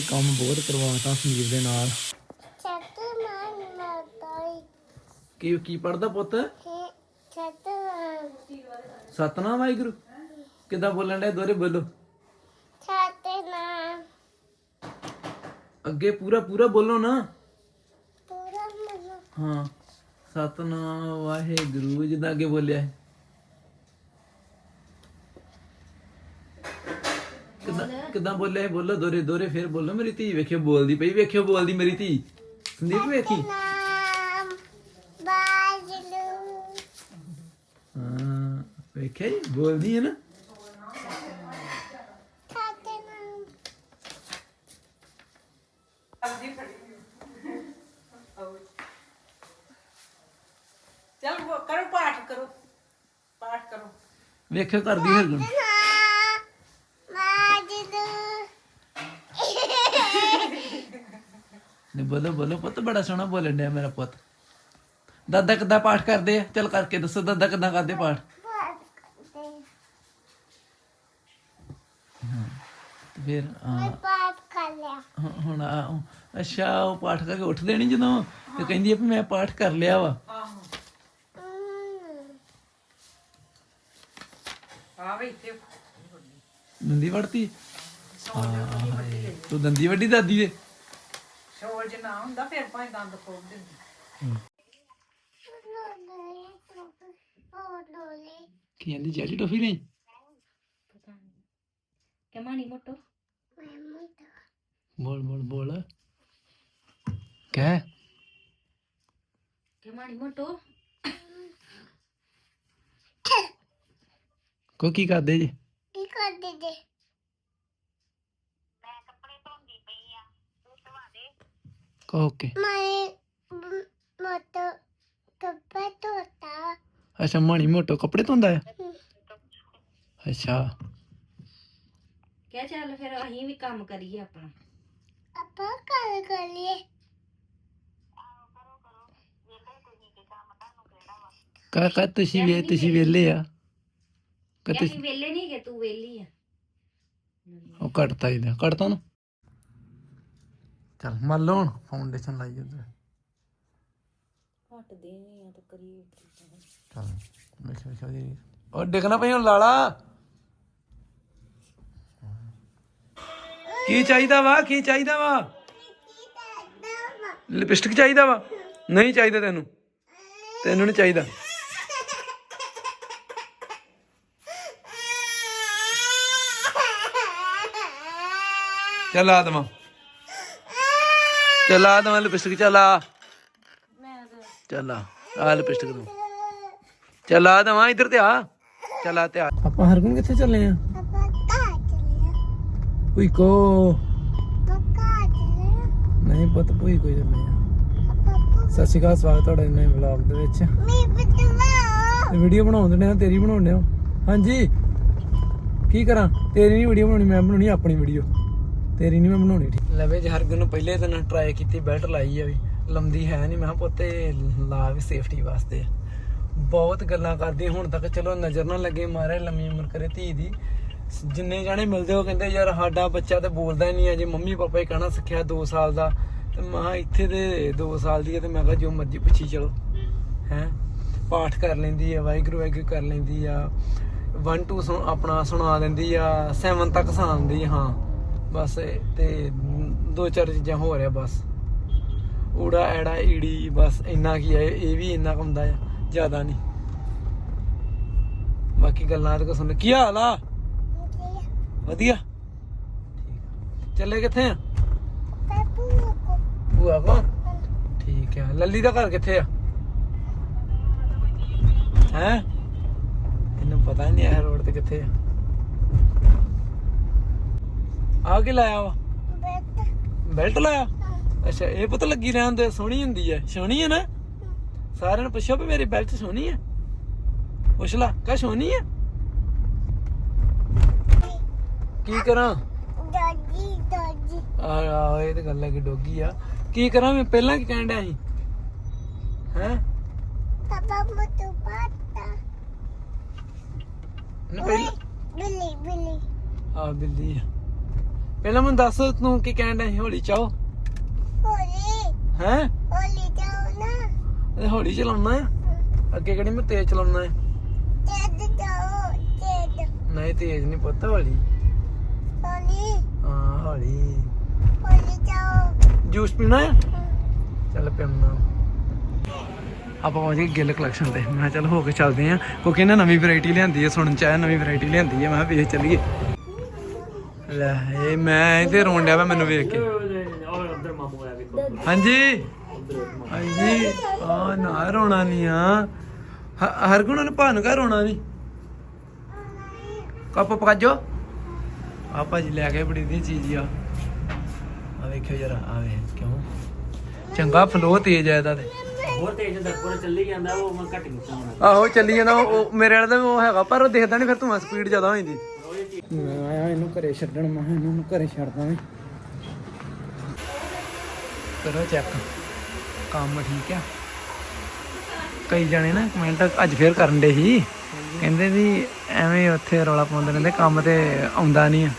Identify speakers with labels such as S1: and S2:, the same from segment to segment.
S1: ਕੰਮ ਬਹੁਤ ਕਰਵਾਤਾ ਸੰਜੀਵ ਦੇ ਨਾਲ।
S2: ਛੱਤ ਮਾਰ ਮਾਰਦਾ
S1: ਕੀ ਕੀ ਪੜਦਾ ਪੁੱਤ?
S2: ਛੱਤ
S1: ਸਤਨਾਮ ਵਾਹਿਗੁਰੂ। ਕਿੱਦਾਂ ਬੋਲਣ ਦੇ ਦੋਰੇ ਬੋਲੋ।
S2: ਛੱਤ ਨਾ
S1: ਅੱਗੇ ਪੂਰਾ ਪੂਰਾ ਬੋਲੋ ਨਾ।
S2: ਪੂਰਾ
S1: ਹਾਂ। ਸਤਨਾਮ ਵਾਹਿਗੁਰੂ ਜਿੱਦਾਂ ਅੱਗੇ ਬੋਲਿਆ ਹੈ। ਕਿੱਦਾਂ ਹੈ? ਬੋਲੋ ਦੋਰੇ ਦੋਰੇ ਫਿਰ ਬੋਲੋ ਮੇਰੀ ਧੀ। ਵੇਖਿਓ ਬੋਲਦੀ ਪਈ ਵੇਖਿਓ ਬੋਲਦੀ ਮੇਰੀ ਧੀ। ਸੰਦੀਪ ਵੇਖੀ?
S2: ਨਾਮ ਬਾਜਲੂ
S1: ਹਾਂ ਵੇਖਿਆ ਜੀ ਬੋਲਦੀ ਹੈ ਨਾ।
S2: ਛੱਤ ਨਾਮ
S3: ਚਲ ਕਰੋ ਪਾਠ ਕਰੋ। ਪਾਠ ਕਰੋ।
S1: ਵੇਖਿਓ ਕਰਦੀ ਹਰਗੁਣ
S2: ਨਾਮ ਬਾਜਲੂ
S1: ਨੇ ਬੋਲੋ ਬੋਲੋ। ਪੁੱਤ ਬੜਾ ਸੋਹਣਾ ਬੋਲਣ ਡਿਆ ਮੇਰਾ ਪੁੱਤ। ਦਾਦਾ ਕਿੱਦਾਂ ਪਾਠ ਕਰਦੇ ਆ? ਚਲ ਕਰਕੇ ਦੱਸੋ ਦਾਦਾ ਕਿੱਦਾਂ ਕਰਦੇ ਪਾਠ? ਤੇ ਫਿਰ ਹਾਂ,
S2: ਮੈਂ ਪਾਠ ਕਰ ਲਿਆ।
S1: ਹੁਣ- ਹੁਣ ਆ- ਅੱਛਾ ਉਹ ਪਾਠ ਕਰਕੇ ਉੱਠਦੇ ਨਹੀਂ ਜਦੋਂ? ਤੇ ਕਹਿੰਦੀ ਆ ਵੀ ਮੈਂ ਪਾਠ ਕਰ ਲਿਆ ਵਾ।
S3: ਆਹੋ।
S2: ਹਮ,
S3: ਆ ਵੀ ਇੱਥੇ।
S1: ਦੰਦੀ ਵੜਤੀ ਹਾਏ, ਤੂੰ ਦੰਦੀ ਵੱਡੀ ਦਾਦੀ ਦੇ?
S3: ਸ਼ੋਰ ਜੇ ਨਾ ਹੁੰਦਾ ਫਿਰ ਭਾਵੇਂ ਦੰਦ ਖੋਲ ਦਿੰਦੀ।
S1: ਕੀ ਕਹਿੰਦੀ ਜੈਲੀ ਟੋਫੀ ਨਹੀਂ
S4: Kemana moto?
S2: ਮੈਂ ਮੁੰਡਾ
S1: ਬੋਲ ਬੋਲ ਬੋਲ। ਕਹਿ।
S4: Kemana moto?
S1: ਕੋ ਕੀ ਕਰਦੇ ਜੀ?
S2: ਕੀ ਕਰਦੇ ਜੇ?
S1: ਕਹੋ ਓਕੇ
S2: ਮੈਂ ਮੋਟੋ ਕੱਪੜਾ ਧੋਤਾ
S1: ਅੱਛਾ ਮਾਣੀ ਮੋਟੋ ਕੱਪੜੇ ਧੋਂਦਾ ਆ ਅੱਛਾ
S4: ਕਿਆ ਚੱਲ ਫਿਰ ਅਸੀਂ ਵੀ ਕੰਮ ਕਰੀਏ ਆਪਣਾ
S2: ਆਪਾਂ ਕਰ ਕਰ ਲਈਏ
S1: ਕਾ ਕਾ ਤੁਸੀਂ ਵੀ ਤੁਸੀਂ ਵੇਲੇ ਆ ਕਾ
S4: ਅਸੀਂ ਵੇਲੇ ਨਹੀਂ ਕਿ ਤੂੰ ਵੇਲੀ ਆ
S1: ਉਹ ਕੱਟਤਾ ਇਹਦਾ ਕੱਟਤਾ ਨਾ ਚਲ ਮੰਨ ਲਓ ਹੁਣ ਫਾਊਂਡੇਸ਼ਨ ਲਾਈ ਉਧਰ।
S4: ਘੱਟ ਦੇ ਆ ਤਾਂ ਕਰੀਏ
S1: ਚਲ ਵੇਖ ਵੇਖ ਜੀ। ਉਹ ਡਿੱਗਣਾ ਪਈ ਹੁਣ ਲਾਲਾ। ਕੀ ਚਾਹੀਦਾ ਵਾ ਕੀ ਚਾਹੀਦਾ ਵਾ? ਲਿਪਸਟਿਕ ਚਾਹੀਦਾ ਵਾ? ਨਹੀਂ ਚਾਹੀਦਾ ਤੈਨੂੰ। ਤੈਨੂੰ ਨਹੀਂ ਚਾਹੀਦਾ। ਚੱਲ ਆ ਦਵਾਂ। ਚੱਲ ਆ ਦਵਾਂ ਲਿਪਸਟਿਕ ਚੱਲ ਆ। ਚੱਲ ਆ ਆ ਲਿਪਸਟਿਕ ਦਵਾਂ ਚੱਲ ਆ ਦਵਾਂ ਇੱਧਰ ਤੇ ਆ। ਚੱਲ ਆ ਤੇ ਆ। ਆਪਾਂ ਹਰਗੁਣ ਕਿੱਥੇ ਚੱਲੇ ਆ?
S2: ਆਪਾਂ ਘਰ ਚਲੇ
S1: ਕੋਈ ਕੋ। ਨਹੀਂ ਪੁੱਤ ਕੋਈ ਕੋਈ ਚੱਲੇ ਆ। ਸਤਿ ਸ਼੍ਰੀ ਅਕਾਲ ਸਵਾਗਤ ਤੁਹਾਡਾ ਨਵੇਂ ਵਲੌਗ ਦੇ ਵਿੱਚ।
S2: ਮੈਂ ਬਤਵਾ
S1: ਤੇ ਵੀਡੀਓ ਬਣਾਉਂਦੇ ਨੇ ਤੇਰੀ ਬਣਾਉਂਦੇ ਹੋ ਹਾਂਜੀ। ਕੀ ਕਰਾਂ? ਤੇਰੀ ਨਹੀਂ ਵੀਡੀਓ ਬਣਾਉਣੀ ਮੈਂ ਬਣਾਉਣੀ ਆਪਣੀ ਵੀਡੀਓ। ਤੇਰੀ ਨਹੀਂ ਮੈਂ ਬਣਾਉਣੀ ਠੀਕ। ਲਵੇ ਜੇ ਹਰਗੁਣ ਨੂੰ ਪਹਿਲੇ ਦਿਨ ਟਰਾਈ ਕੀਤੀ ਬੈਲਟ ਲਾਈ ਆ ਵੀ। ਲੰਦੀ ਹੈ ਨਹੀਂ ਮੈਂ ਕਿਹਾ ਪੁੱਤੇ ਲਾ ਵੀ ਸੇਫਟੀ ਵਾਸਤੇ ਬਹੁਤ ਗੱਲਾਂ ਕਰਦੀ, ਹੁਣ ਤੱਕ ਚਲੋ ਨਜ਼ਰ ਨਾ ਲੱਗੇ ਮਾਰੇ ਲੰਮੀ ਉਮਰ ਕਰੇ ਧੀ ਦੀ। ਜਿੰਨੇ ਜਾਣੇ ਮਿਲਦੇ ਉਹ ਕਹਿੰਦੇ, ਯਾਰ ਸਾਡਾ ਬੱਚਾ ਤੇ ਬੋਲਦਾ ਹੀ ਨਹੀਂ ਅਜੇ ਮੰਮੀ ਪਾਪਾ ਹੀ ਕਹਿਣਾ ਸਿੱਖਿਆ 2 ਸਾਲ ਦਾ, ਤੇ ਮੈਂ ਕਿਹਾ ਇੱਥੇ ਦੇ 2 ਸਾਲ ਦੀ ਹੈ ਤੇ ਮੈਂ ਕਿਹਾ ਜੋ ਮਰਜ਼ੀ ਪੁੱਛੀ ਚਲੋ। ਹੈ? ਪਾਠ ਕਰ ਲੈਂਦੀ ਆ, ਵਾਹਿਗੁਰੂ ਵਾਹਿਗੁਰੂ ਕਰ ਲੈਂਦੀ ਆ। 1 2 ਸੁਣ, ਆਪਣਾ ਸੁਣਾ ਦਿੰਦੀ ਆ 7 ਤੱਕ ਸੁਣਾਉਂਦੀ ਹਾਂ। ਬਸ ਤੇ ਦੋ ਚਾਰ ਚੀਜ਼ਾਂ ਹੋ ਰਿਹਾ ਬਸ। ਊੜਾ, ਐੜਾ, ਈੜੀ, ਬਸ ਇੰਨਾ ਕੀ ਹੈ ਇਹ ਵੀ ਇੰਨਾ ਕੁ ਹੁੰਦਾ ਆ, ਜ਼ਿਆਦਾ ਨਹੀਂ। ਬਾਕੀ ਗੱਲਾਂ ਤੇ ਕੋ ਸੁਣ, ਕੀ ਹਾਲ ਆ? ਵਧੀਆ। ਚੱਲੇ ਕਿੱਥੇ ਆ?
S2: ਪਪੂ ਕੋ?
S1: ਠੀਕ ਆ, ਲੱਲੀ ਦਾ ਘਰ ਕਿੱਥੇ ਆ? ਹੈ? ਇਹਨੂੰ ਪਤਾ ਹੀ ਨਹੀਂ ਇਹ ਰੋਡ ਤੇ ਕਿੱਥੇ ਆ। ਆ ਕੇ ਲਾਇਆ ਵਾ?
S2: ਬੇਟਾ
S1: ਬੈਲਟ ਲਾਇਆ? ਅੱਛਾ ਇਹ ਪਤਾ ਲੱਗੀ ਰਹਿਣ ਦੇ ਸੋਹਣੀ ਹੁੰਦੀ ਹੈ ਸੋਹਣੀ ਹੈ ਨਾ? ਸਾਰਿਆਂ ਨੂੰ ਪੁੱਛੋ ਵੀ ਮੇਰੀ ਬੈਲਟ ਸੋਹਣੀ ਹੈ ਪੁੱਛ ਲਾ ਕਾ ਸੋਹਣੀ ਹੈ ਕੀ ਕਰਾਂ?
S2: ਦਾਦੀ ਦਾਦੀ
S1: ਆ ਆ ਇਹ ਤੇ ਗੱਲ ਹੈ ਕਿ ਡੋਗੀ ਆ। ਕੀ ਕਰਾਂ ਮੈਂ? ਪਹਿਲਾਂ ਕੀ ਕਹਿਣ ਡਿਆ ਸੀ? ਹੈ?
S2: ਪਾਪਾ ਮੋਟੋ ਪਾਤਾ।
S1: ਨਾ ਪਹਿਲਾਂ
S2: ਬਿੱਲੀ ਬਿੱਲੀ।
S1: ਆ ਬਿੱਲੀ ਆ। ਪਹਿਲਾਂ ਮੈਨੂੰ ਦੱਸ ਤੂੰ ਕੀ ਕਹਿਣ ਡਿਆ ਸੀ ਹੌਲੀ ਚਾਓ
S2: ਹੋਲੀ।
S1: ਹੈ?
S2: ਹੋਲੀ ਜਾਓ ਨਾ
S1: ਹੌਲੀ ਚਲਾਉਣਾ ਆ? ਅੱਗੇ ਕਿਹੜੀ ਮੈਂ ਤੇਜ਼ ਚਲਾਉਣਾ ਹੈ
S2: ਤੇਦ ਜਾਓ ਤੇਦ
S1: ਨਹੀਂ ਤੇਜ਼ ਨਹੀਂ ਪੁੱਤ ਹੌਲੀ।
S2: ਹੋਲੀ।
S1: ਹਾਂ ਹੌਲੀ।
S2: ਹੋਲੀ ਜਾਓ
S1: ਜੂਸ ਪੀਣਾ ਹੈ। ਚੱਲ ਪਿਆਉਣਾ। ਆਪਾਂ ਪਹੁੰਚ ਗਏ ਗਿੱਲ ਕਲੈਕਸ਼ਨ ਤੇ। ਮੈਂ ਕਿਹਾ ਚੱਲ ਹੋ ਕੇ ਚੱਲਦੇ ਆਂ। ਕਿਉਂਕਿ ਇਹਨਾਂ ਨਵੀਂ ਵੈਰਾਈਟੀ ਲਿਆਂਦੀ ਹੈ ਸੁਣਨ ਚ ਆਇਆ ਨਵੀਂ ਵੈਰਾਈਟੀ ਲਿਆਂਦੀ ਹੈ ਮੈਂ ਕਿਹਾ ਵੇਖ ਚੱਲੀਏ। ਲੈ ਇਹ ਮੈਂ ਤੇ ਰੋਣ ਡਿਆ ਵਾ ਮੈਨੂੰ ਵੇਖ ਕੇ। ਹਾਂਜੀ। ਹਾਂਜੀ ਆ ਨਾ ਰੋਣਾ ਨਹੀਂ ਆ। ਹਰ ਗੁਣ ਨੂੰ ਭਾਨੂੰ ਕਾ ਰੋਣਾ ਨਹੀਂ। ਕੱਪ ਪਕਾਜੋ ਆ ਭਾਜੀ ਲੈ ਕੇ ਬੜੀ ਦੀ ਚੀਜ਼ ਆ। ਆ ਵੇਖਿਓ ਜਰਾ ਆ ਵੇ ਕਿਉਂ। ਚੰਗਾ ਫਲੋ ਤੇਜ਼ ਆ ਇਹਦਾ ਤੇ।
S5: ਹੋਰ ਤੇਜ਼ ਦਰਪੁਰ ਚੱਲੀ ਜਾਂਦਾ ਉਹ ਮੈਂ ਘੱਟ ਹੁਣ
S1: ਆਹੋ ਚੱਲੀ ਜਾਂਦਾ ਉਹ ਉਹ ਮੇਰੇ ਵਾਲਾ ਤਾਂ ਉਹ ਹੈਗਾ ਪਰ ਉਹ ਦੇਖਦਾ ਨਹੀਂ ਫਿਰ ਤੂੰ ਸਪੀਡ ਜ਼ਿਆਦਾ ਹੋ ਜਾਂਦੀ। ਮੈਂ ਆਇਆ ਇਹਨੂੰ ਘਰੇ ਛੱਡਣ, ਮੈਂ ਕਿਹਾ ਇਹਨੂੰ ਘਰੇ ਛੱਡਦਾ ਮੈਂ ਕਰੋ ਚੈੱਕ ਕੰਮ ਠੀਕ ਆ। ਕਈ ਜਣੇ ਨਾ ਕਮੈਂਟ ਅੱਜ ਫੇਰ ਕਰਨ ਦੇ ਸੀ। ਕਹਿੰਦੇ ਵੀ ਐਵੇਂ ਉੱਥੇ ਰੌਲਾ ਪਾਉਂਦੇ ਰਹਿੰਦੇ, ਕੰਮ ਤੇ ਆਉਂਦਾ ਨਹੀਂ ਆ।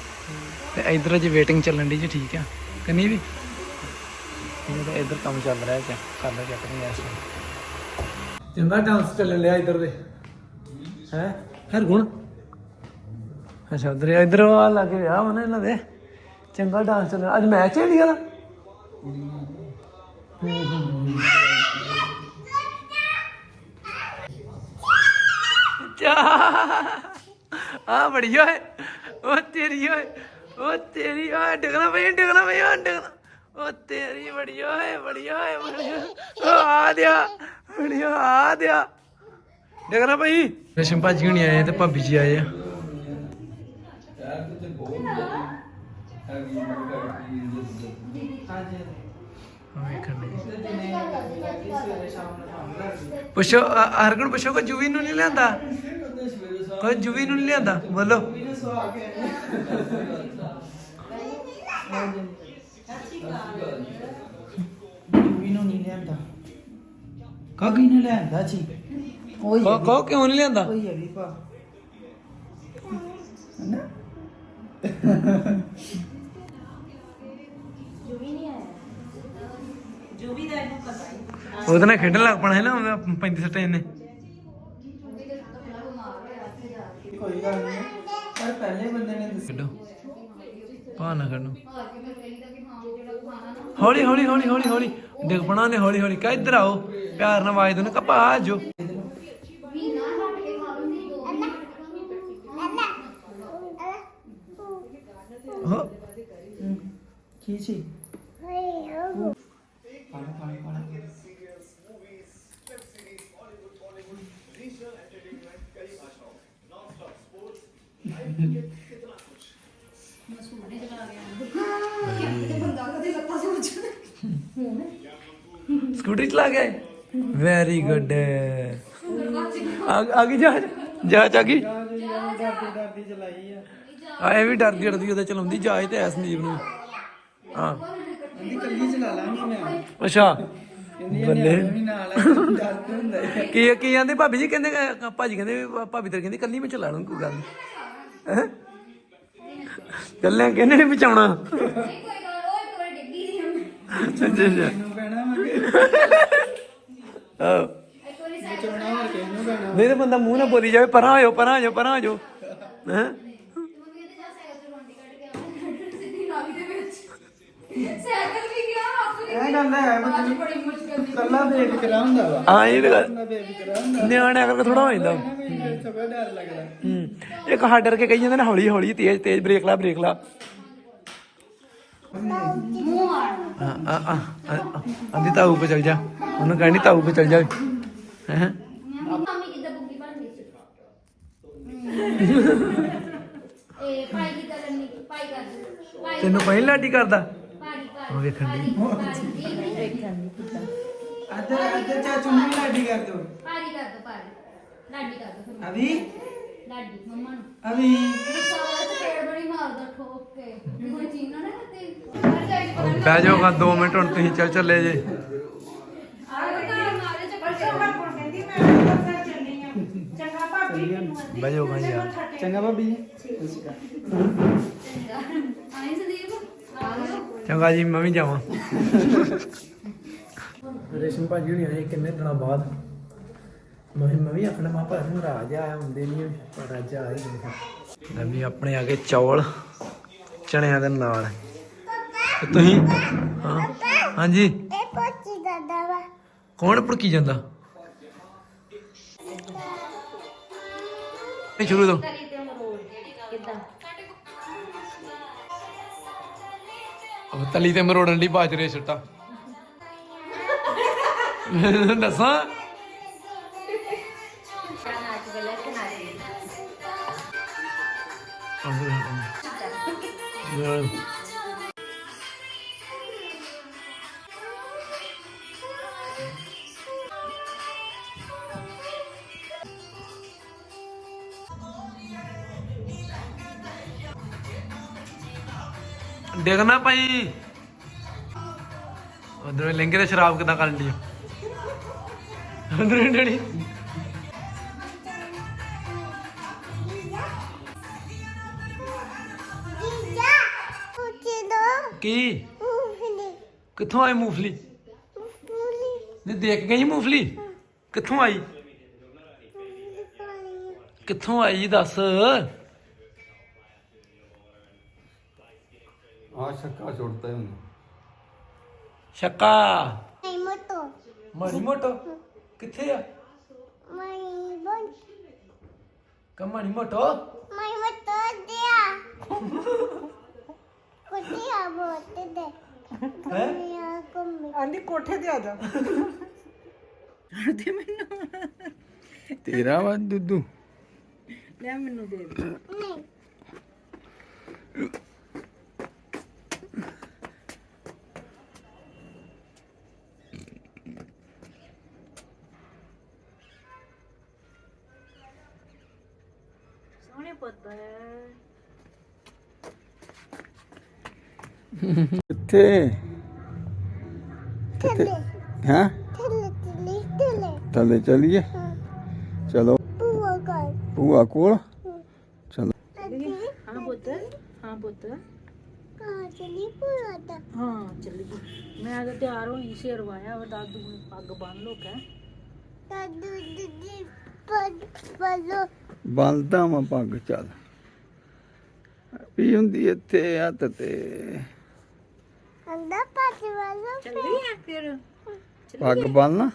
S1: ਤੇ ਇਧਰ ਜੇ ਵੇਟਿੰਗ ਚੱਲਣ ਦੀ ਜੀ, ਠੀਕ ਆ। ਕੰਨੀ ਵੀ? ਇਹ ਇਧਰ ਕੰਮ ਚੱਲ ਰਿਹਾ ਚੈੱਕ ਕਰ ਲੈ ਚੈੱਕ ਨਹੀਂ ਐਸ ਚੰਗਾ ਡਾਂਸ ਚੱਲਣ ਲਿਆ ਇਧਰ ਦੇ। ਹੈ? ਹਰ ਗੁਣ ਅੱਛਾ ਉਧਰ ਇਧਰ ਆ ਲੱਗੇ ਵਿਆਹ ਵਾ ਇਹਨਾਂ ਦੇ ਚੰਗਾ ਡਾਂਸ ਚੱਲ ਅੱਜ ਮੈਚ ਹੈ ਇੰਡੀਆ ਦਾ? ਆ ਬੜੀ ਓਏ ਉਹ ਤੇਰੀ ਓਏ ਉਹ ਤੇਰੀ ਓਏ ਡਗਣਾ ਪਈ ਡਗਣਾ ਪਈ ਓਏ ਡਗਣਾ। ਉਹ ਤੇਰੀ ਬੜੀ ਓਏ ਬੜੀ ਓਏ ਬੜੀ ਓਏ। ਉਹ ਆ ਦਿਆ ਬੜੀ ਓਏ, ਆ ਦਿਆ। ਡਗਣਾ ਪਈ। ਰਸ਼ਮ ਭਾਜੀ ਹੁਣੀ ਆਏ ਤੇ ਭਾਬੀ ਜੀ ਆਏ ਆ। ਪੁੱਛੋ ਅ- ਹਰਗੁਣ ਪੁੱਛੋ ਕੋਈ ਜੁਵੀ ਨੂੰ ਨਹੀਂ ਲਿਆਂਦਾ? ਕੋਈ ਜੁਵੀ ਨੂੰ ਨਹੀਂ ਲਿਆਂਦਾ? ਬੋਲੋ।
S6: ਨੂੰ ਨਹੀਂ ਲਿਆਂਦਾ ਕਾਗੀ ਨੇ ਲਿਆਂਦਾ ਜੀ। ਉਹੀ
S1: ਕਹੋ ਕਹੋ ਕਿਉਂ ਨਹੀਂ ਲਿਆਂਦਾ?
S6: ਉਹੀ ਹੈ ਵੀ ਭਾ। ਹਨਾ
S3: ਜੂਵੀ ਦਾ ਇਹਨੂੰ ਪਤਾ ਹੀ
S1: ਉਹਦੇ ਨਾਲ ਖੇਡਣ ਲੱਗ ਪਣਾ ਹੈ ਨਾ ਉਹਦਾ 35 ਸੱਟੇ ਇਹਨੇ
S6: ਕੋਈ ਗੱਲ ਨਹੀਂ ਪਰ ਪਹਿਲੇ ਬੰਦੇ ਨੇ ਦੱਸਿਆ।
S1: ਪਾ ਨਾ ਖੇਡੋ। ਹੌਲੀ ਹੌਲੀ ਹੌਲੀ ਹੌਲੀ ਹੌਲੀ। ਡਿੱਗ ਪਣਾ ਨੇ ਹੌਲੀ ਹੌਲੀ। ਕਾ ਇੱਧਰ ਆਓ। ਪਿਆਰ ਨਾਲ ਆਵਾਜ਼ ਦੋ ਨਾ ਕਪਾ ਆਜੋ
S6: ਪੜ
S1: ਸਕੂਟਰੀ ਚਲਾ ਗਏ ਵੈਰੀ ਗੁੱਡ ਆ ਗਈ ਜਾ ਗਈ?
S6: ਡਰਦੀ ਡਰਦੀ ਚਲਾਈ ਆ।
S1: ਆ ਇਹ ਵੀ ਡਰਦੀ ਡਰਦੀ ਉਹਦੇ ਚਲਾਉਂਦੀ ਜਾਏ ਤੇ ਐ ਸੰਦੀਪ ਨੂੰ। ਹਾਂ।
S6: ਕਹਿੰਦੀ ਕੱਲੀ ਚਲਾ ਲਾਂਗੀ ਮੈਂ
S1: ਅੱਛਾ। ਬੱਲੇ।
S6: ਵੀ ਨਾਲ ਹੁੰਦਾ ਹੈ।
S1: ਕੀ ਕੀ ਕਹਿੰਦੇ ਭਾਬੀ ਜੀ? ਕਹਿੰਦੇ ਅਹ, ਭਾਜੀ ਕਹਿੰਦੇ ਵੀ ਭਾਬੀ ਤੇਰੇ ਕਹਿੰਦੀ ਕੱਲੀ ਮੈਂ ਚਲਾ ਲੂੰ ਕੋਈ ਗੱਲ ਨਹੀਂ ਹੈਂ? ਕਹਿੰਦੇ ਨੇ ਬਚਾਉਣਾ? ਅੱਛਾ ਅੱਛਾ।
S6: ਇਹਨੂੰ ਕਹਿਣਾ ਮੈਂ ਕਿ?
S1: ਆਹੋ।
S6: ਬਚਾਉਣਾ ਹੋਰ ਕਿਸ ਨੂੰ ਕਹਿਣਾ
S1: ਨਹੀਂ ਤੇ ਬੰਦਾ ਮੂੰਹ ਨਾ ਬੋਲੀ ਜਾਵੇ ਪਰਾਂ ਹੋ ਜਾਓ ਪਰਾਂ ਹੋ ਜਾਓ ਪਰਾਂ ਹੋ ਜਾਓ। ਹੈ?
S4: ਸਾਈਕਲ ਵੀ ਗਿਆ ਹੱਥ ਵੀ
S6: ਇਹ ਗੱਲ ਹੈ ਮੈਂ
S4: ਬੜੀ ਮੁਸ਼ਕਲ
S6: ਕੱਲਾ ਬੇਫਿਕਰਾ ਹੁੰਦਾ ਵਾ।
S1: ਹਾਂ ਇਹ ਤਾਂ ਗੱਲ।
S6: ਕੱਲਾ ਬੇਫਿਕਰਾ ਹੁੰਦਾ।
S1: ਨਿਆਣਿਆਂ ਕਰਕੇ ਥੋੜਾ ਹੋ ਜਾਂਦਾ।
S6: ਮੈਨੂੰ ਸਭ ਡਰ ਲੱਗਦਾ।
S1: ਹੂੰ। ਇੱਕ ਹੱਡ ਡਰ ਕੇ ਕਹੀ ਜਾਂਦੇ ਨੇ ਹੌਲੀ ਹੌਲੀ ਤੇਜ਼ ਤੇਜ਼ ਬ੍ਰੇਕ ਲਾ ਬ੍ਰੇਕ ਲਾ। ਹਾਂ ਆ ਆ ਅੰਦੀ ਤਾਊ ਕੋ ਚਲ ਜਾ। ਉਹਨੂੰ ਤਾਊ ਚਲ ਜਾ। ਹੈ?
S4: ਮੰਮੀ ਕਿੱਦਾਂ ਸੀ? ਇਹ ਪਾਈ ਪਾਈ ਪਾਈ
S1: ਤੈਨੂੰ ਪਹਿਲਾਂ ਲਾਡੀ ਕਰਦਾ? ਉਹ ਵੇਖਣ ਦੀ।
S6: ਅੱਧਾ ਅੱਧਾ ਚਾਚੂ ਨੂੰ ਵੀ ਲਾਡੀ ਕਰ ਦੋ
S4: ਪਾਈ ਕਰ ਦੋ ਪਾਈ ਲਾਡੀ ਕਰ ਦੋ ਫਿਰ।
S6: ਅਭੀ?
S4: ਲਾਡੀ ਮੰਮਾ ਨੂੰ।
S6: ਅਭੀ?
S4: ਸਾਰਾ ਪੇੜ ਬੜੀ ਮਾਰਦਾ ਠੋਕ ਕੇ। ਕੋਈ ਚੀਜ਼ ਨਾ ਨਾ ਤੇ ਹਰ ਜਾਈ ਪਤਾ ਨਹੀਂ
S1: ਬਹਿ ਜਾਓਗਾ 2 ਮਿੰਟ ਹੁਣ ਤੁਸੀਂ ਚੱਲ ਚੱਲੇ ਜੇ।
S4: ਆਰੇ ਮਾਰੇ ਚੱਕਰ
S3: ਹੁਣ ਕਹਿੰਦੀ ਮੈਂ ਅੰਦਰ ਚੱਲਣੀ ਆ ਚੰਗਾ ਭਾਬੀ ਮੈਨੂੰ
S1: ਬਹਿ ਜਾਓਗਾ ਯਾਰ
S6: ਚੰਗਾ ਭਾਬੀ
S4: ਆ ਆਈ ਸੰਦੀਪ? ਆ ਗਿਆ
S1: ਚੰਗਾ ਜੀ ਮੈਂ ਵੀ ਜਾਵਾਂ। ਰੇਸ਼ਮ ਭਾਜੀ ਹੁਣੀ ਆਏ ਕਿੰਨੇ ਦਿਨਾਂ ਬਾਅਦ। ਮੈਂ ਮੈਂ ਵੀ ਆਪਣਾ ਮਾਪਾ ਨੂੰ ਰਾਜ ਆਇਆ ਹੁੰਦੇ ਨਹੀਂ ਪਰ ਅੱਜ ਆਏ ਨੇ ਲੈ ਵੀ ਆਪਣੇ ਆ ਗਏ ਚੌਲ ਚਣਿਆਂ ਦੇ ਨਾਲ। ਤੁਸੀਂ? ਹਾਂ। ਹਾਂਜੀ।
S2: ਇਹ ਪੋਚੀ
S1: ਕੌਣ ਭੜਕੀ ਜਾਂਦਾ? ਇਹ ਸ਼ੁਰੂ ਤੋਂ
S4: ਕਿਦਾਂ?
S1: ਉਹ ਤਲੀ ਤੇ ਮਰੋੜਨ ਲਈ ਬਾਜਰੇ ਛੱਟਾ ਮੈਂ ਡਿੱਗਣਾ ਭਾਈ। ਉਧਰ ਲਹਿੰਗੇ ਤੇ ਸ਼ਰਾਬ ਕਿਦਾਂ ਕਰਨ ਦੀ ਉਧਰ ਡੜੀ ਕੀ? ਕਿੱਥੋਂ ਆਈ ਮੂੰਗਫਲੀ? ਨੇ ਦੇਖ ਗਈ ਮੂੰਗਫਲੀ? ਕਿੱਥੋਂ ਆਈ? ਕਿੱਥੋਂ ਆਈ, ਦੱਸ।
S7: ਆ ਸ਼ੱਕਾ ਛੁੱਟਦਾ ਹੀ ਹੁੰਦਾ।
S1: ਸ਼ੱਕਾ
S2: ਨਹੀਂ ਮੋਟੋ
S1: ਮਾਣੀ ਮੋਟੋ ਕਿੱਥੇ ਆ?
S2: ਮੈਂ ਬੋਲ
S1: ਕਮਾਣੀ ਮੋਟੋ
S2: ਮੈਂ ਮੋਟੋ ਦਿਆ ਕੁੱਤਿਆ ਬੋਤ ਦੇ
S1: ਹੈ?
S2: ਮੈਂ ਕੁੰਮੀ
S3: ਆਂਦੀ ਕੋਠੇ ਤੇ ਆ ਜਾ।
S7: ਤੇਰਾ ਵਾ ਦੁੱਧੂ
S3: ਲੈ ਮੈਨੂੰ ਦੇ ਦੇ
S2: ਨਹੀਂ।
S3: ਸੋਹਣੇ ਪੁੱਤ
S7: ਕਿੱਥੇ?
S2: ਥੱਲੇ
S7: ਹਾਂ?
S2: ਥੱਲੇ
S7: ਚਲੀਏ? ਚਲੋ।
S2: ਪੂਆ ਕਰ
S7: ਭੂਆ ਕੋਲ? ਚਲੋ।
S3: ਹਾਂ ਪੁੱਤ। ਹਾਂ ਪੁੱਤ।
S2: ਕਹਾਂ ਚਲੀ ਪੂਆ ਦਾ
S3: ਹਾਂ ਚੱਲ ਮੈਂ ਤਾਂ ਤਿਆਰ ਹੋਈ ਸਿਰ ਵਾਇਆ ਵਾ ਦਾਦੂ ਨੂੰ। ਪੱਗ ਬੰਨ ਲੋ ਕਹਿ।
S2: ਦਾਦੂ ਦੀ ਪਦ ਪਦੋ
S7: ਬੰਦਾ ਮੈਂ ਪੱਗ ਚੱਲ। ਵੀ ਹੁੰਦੀ ਇੱਥੇ ਹੱਥ ਤੇ।
S2: ਅੰਦਾ ਪਾਸ ਵਾਲੋ
S3: ਚੱਲੀ ਆ ਫਿਰ।
S7: ਪੱਗ ਬੰਨ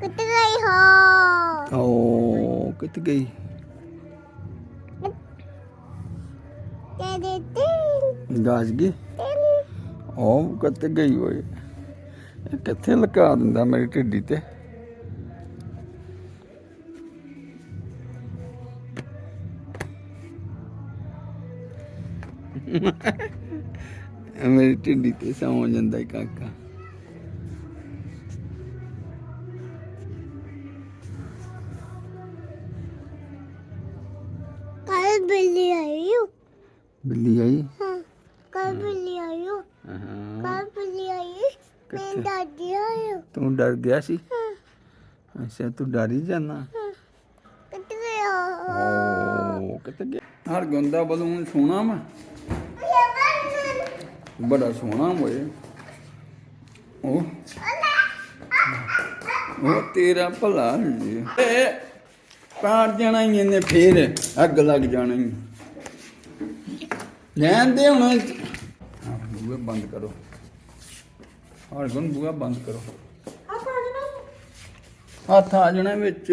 S2: ਕਿੱਥੇ ਗਈ ਹੋ?
S7: ਓ ਕਿੱਥੇ ਗਈ?
S2: ਤੇਰੇ ਤੇ
S7: ਗਾਜ ਗਈ? ਉਹ ਕਿੱਥੇ ਗਈ ਓਏ। ਇਹ ਕਿੱਥੇ ਲਗਾ ਦਿੰਦਾ ਮੇਰੀ ਢਿੱਡੀ ਤੇ? ਮੇਰੀ ਢਿੱਡੀ ਤੇ ਸੌਂ ਜਾਂਦਾ ਈ ਕਾਕਾ।
S2: ਕੱਲ ਬਿੱਲੀ ਆਈ ਹੋ
S7: ਬਿੱਲੀ ਆਈ?
S2: ਹਾਂ ਕੱਲ ਬਿੱਲੀ ਆਈ ਹੋ
S7: ਹਾਂ।
S2: ਕੱਲ ਬਿੱਲੀ ਆਈ ਮੈਂ
S7: ਕਿੱਥੇ?
S2: ਆਈ ਹੋ
S7: ਤੂੰ ਡਰ ਗਿਆ ਸੀ?
S2: ਹਾਂ।
S7: ਅੱਛਾ ਤੂੰ ਡਰ ਹੀ ਜਾਣਾ
S2: ਕਿੱਥੇ ਹੋ
S7: ਓ ਕਿੱਥੇ ਗਿਆ? ਹਰ ਗੰਦਾ ਬਲੂਨ ਸੋਹਣਾ ਵਾ। ਬੜਾ ਸੋਹਣਾ ਹੋਏ ਉਹ ਉਹ ਤੇਰਾ ਭਲਾ ਜੀ। ਪਾਰ ਜਾਣਾ ਹੀ ਇਹਨੇ ਫੇਰ ਅੱਗ ਲੱਗ ਜਾਣਾ। ਹੀ ਲੈਣ ਦੇ ਹੁਣ। ਬੂਹੇ ਬੰਦ ਕਰੋ। ਹਰ ਗੁਣ ਬੂਹਾ ਬੰਦ ਕਰੋ। ਹੱਥ ਆ ਜਾਣਾ ਵਿੱਚ।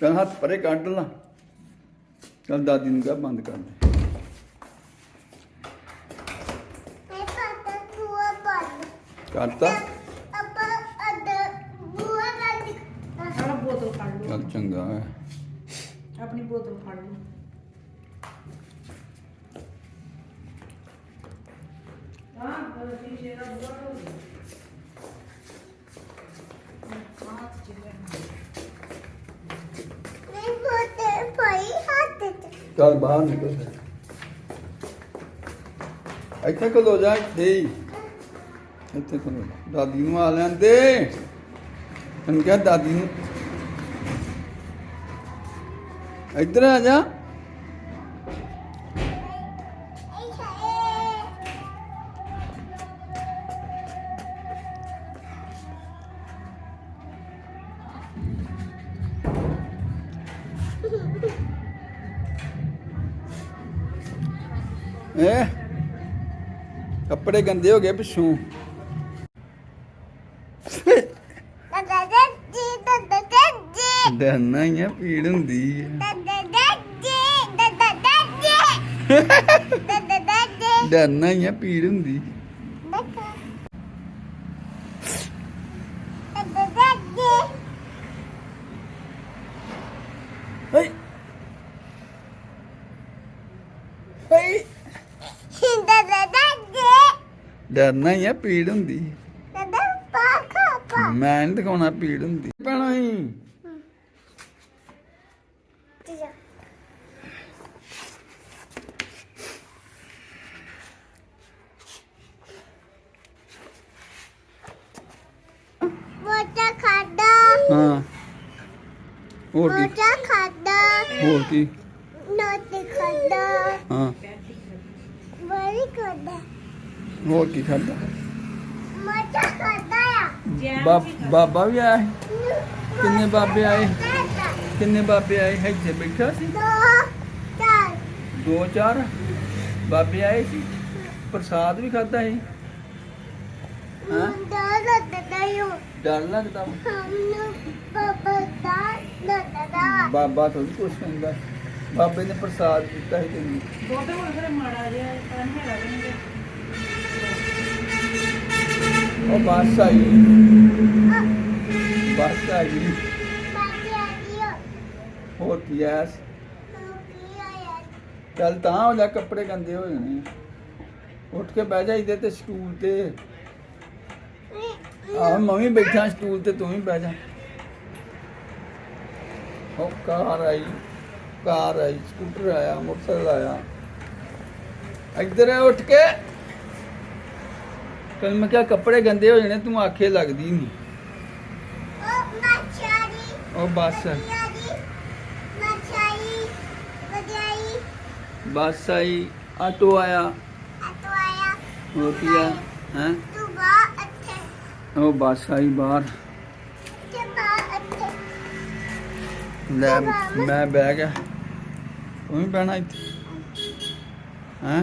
S7: ਚੱਲ ਹੱਥ ਪਰੇ ਕੱਢ ਲਾ। ਚੱਲ ਦਾਦੀ ਨੂੰ ਕਹ ਬੰਦ ਕਰ ਦੇ
S2: ਮੈਂ ਪਾਤਾ ਬੂਆ ਬੰਦ
S7: ਕਰਤਾ।
S2: ਆਪਾਂ ਅੱਡ ਬੂਆ ਬੰਦ
S3: ਆਹ ਬੋਤਲ ਫੜ ਲਓ।
S7: ਚੱਲ ਚੰਗਾ ਹੈ।
S3: ਆਪਣੀ ਬੋਤਲ ਫੜ ਲਓ।
S2: ਮੈਂ ਬੋਤੇ ਪਾਈ ਹੱਥ ਤੇ
S7: ਚੱਲ ਬਾਹਰ ਨਿਕਲ। ਇੱਥੇ ਕਦੋਂ ਜਾ ਇੱਥੇ ਹੀ। ਇੱਥੇ ਕਰੋ ਦਾਦੀ ਨੂੰ ਆ ਲੈਂਦੇ ਹਮ ਕਿਹਾ ਦਾਦੀ ਨੂੰ। ਇੱਧਰ ਆ ਜਾ। ਹੈ ਕੱਪੜੇ ਗੰਦੇ ਹੋ ਗਏ ਪਿੱਛੋਂ। അന്ന ഞാൻ
S2: പീടും തീ അന്ന ഞാൻ പീടും തീ
S7: ਡਰਨਾ ਹੀ ਆ ਪੀੜ ਹੁੰਦੀ ਮੈਂ ਨਹੀਂ ਦਿਖਾਉਣਾ ਪੀੜ ਹੁੰਦੀ ਪੈਣਾ ਹੀ ਹੋਰ ਕੀ?
S2: ਮੋਟਾ ਖਾਦਾ।
S7: ਹੋਰ ਕੀ?
S2: ਨੋਟ ਖਾਦਾ।
S7: ਹਾਂ।
S2: ਬੜੀ ਖਾਦਾ।
S7: ਹੋਰ ਕੀ ਖਾਦਾ?
S2: ਮੋਟਾ ਖਾਦਾ ਆ।
S7: ਬਾਬ ਬਾਬਾ ਵੀ ਆਇਆ ਸੀ? ਕਿੰਨੇ ਬਾਬੇ ਆਏ? ਕਿੰਨੇ ਬਾਬੇ ਆਏ? ਇੱਥੇ ਬੈਠਾ ਸੀ?
S2: ਦੋ ਚਾਰ।
S7: ਦੋ ਚਾਰ? ਬਾਬੇ ਆਏ ਸੀ? ਪ੍ਰਸਾਦ ਵੀ ਖਾਦਾ ਸੀ? ਹਾਂ?
S2: ਦਾਦਾ ਦਾਦਾ ਯੋ
S7: ਡਰ ਲੱਗਦਾ ਵਾ।
S2: ਹਮਨੂੰ ਪਾਪਾ ਦਾ ਦਾਦਾ
S7: ਬਾਬਾ ਥੋੜੀ ਕੁਛ ਕਹਿੰਦਾ ਬਾਬੇ ਨੇ ਪ੍ਰਸਾਦ ਦਿੱਤਾ ਸੀ ਤੈਨੂੰ।
S3: ਬਹੁਤੇ ਹੁਣ ਫਿਰ ਮਾੜਾ ਜਿਹਾ ਤਾਂ ਨਹੀਂ ਹੈਗਾ ਜੀ
S7: ਉਹ ਬੱਸ ਆਈ। ਬੱਸ ਆਈ।
S2: ਬਾਕੀ ਆ ਦਿਓ
S7: ਹੋਰ ਕੀ ਐਸ
S2: ਕੀ ਆਇਆ
S7: ਚੱਲ ਤਾਂ ਹੋ ਜਾ ਕੱਪੜੇ ਗੰਦੇ ਹੋ ਜਾਣੇ ਆ। ਉੱਠ ਕੇ ਬਹਿ ਜਾ ਇਹਦੇ ਤੇ ਸਟੂਲ ਤੇ। ਆਹ ਮੈਂ ਵੀ ਬੈਠਾ ਸਟੂਲ ਤੇ ਤੂੰ ਵੀ ਬਹਿ ਜਾ। ਉਹ ਕਾਰ ਆਈ ਕਾਰ ਆਈ ਸਕੂਟਰ ਆਇਆ ਮੋਟਰਸਾਈਕਲ ਆਇਆ। ਇੱਧਰ ਆ ਉੱਠ ਕੇ। ਕੱਲ ਮੈਂ ਕਿਹਾ ਕੱਪੜੇ ਗੰਦੇ ਹੋ ਜਾਣੇ ਤੂੰ ਆਖੇ ਲੱਗਦੀ ਨਹੀਂ
S2: ਉਹ
S7: ਬੱਸ। ਬੱਸ ਆਈ ਆਟੋ ਆਇਆ।
S2: ਅਤੋ ਆਇਆ।
S7: ਹੋਰ ਕੀ ਆ? ਹੈ?
S2: ਤੂੰ ਬਾ
S7: ਉਹ ਬੱਸ ਆਈ ਬਾਹਰ। ਲੈ ਮੈਂ ਬਹਿ ਗਿਆ। ਤੂੰ ਵੀ ਬਹਿਣਾ ਇੱਥੇ। ਹੈਂ?